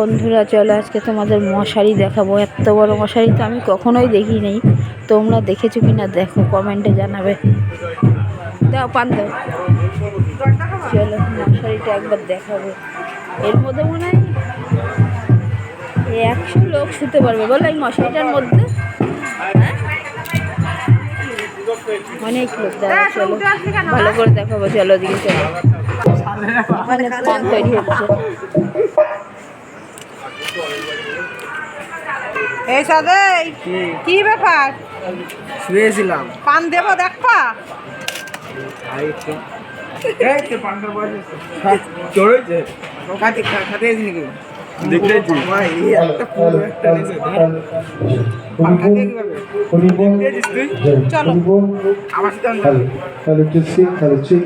বন্ধুরা চলো আজকে তোমাদের মশারি দেখাবো। এত বড় মশারি তো আমি কখনোই দেখি নাই। তোমরা দেখেছ কি না দেখো কমেন্টে জানাবে। দাও পান দাও। চলো মশারিটা একবার দেখাবো। এর মধ্যে মনে হয় একশো লোক শুতে পারবে। বলো এই মশারিটার মধ্যে। হ্যাঁ? অনেক লোক। দাঁড়া চলো। ভালো করে দেখাবো চলো ওদিকে চলো। ওখানে পান তৈরি হচ্ছে। এই সাদেই কি? ব্যাপার? শুয়েছিলাম। পান দেব দেখবা? হ্যালো চিক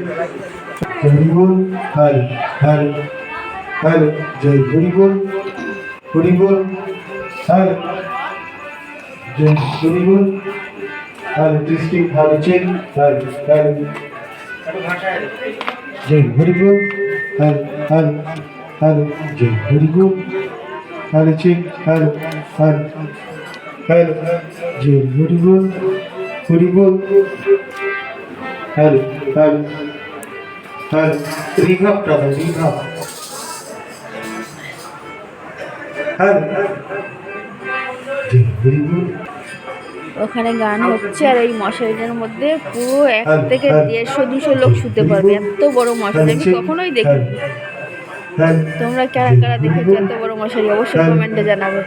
হরিবল হ্যালো হ্যালো হ্যালো জয় হরিবল হরিবল হ্যালো জয় হরিবল হ্যালো টিসি হ্যালো চিক হ্যালো হ্যালো জয় হরিবল হ্যালো হ্যালো হ্যালো জয় হরিবল হ্যালো চিক হ্যালো হ্যালো হ্যালো জয় হরিবল হরিবল হ্যালো হ্যালো হ্যালো রিভাব দাদা ওখানে গান হচ্ছে আর এই মশারিটার মধ্যে পুরো এক থেকে দেড়শো, দুশো লোক শুতে পারবে। এত বড় মশারি, আমি কখনোই দেখিনি। তোমরা কারা কারা দেখেছ এত বড় মশারি? অবশ্যই কমেন্টে জানাবে।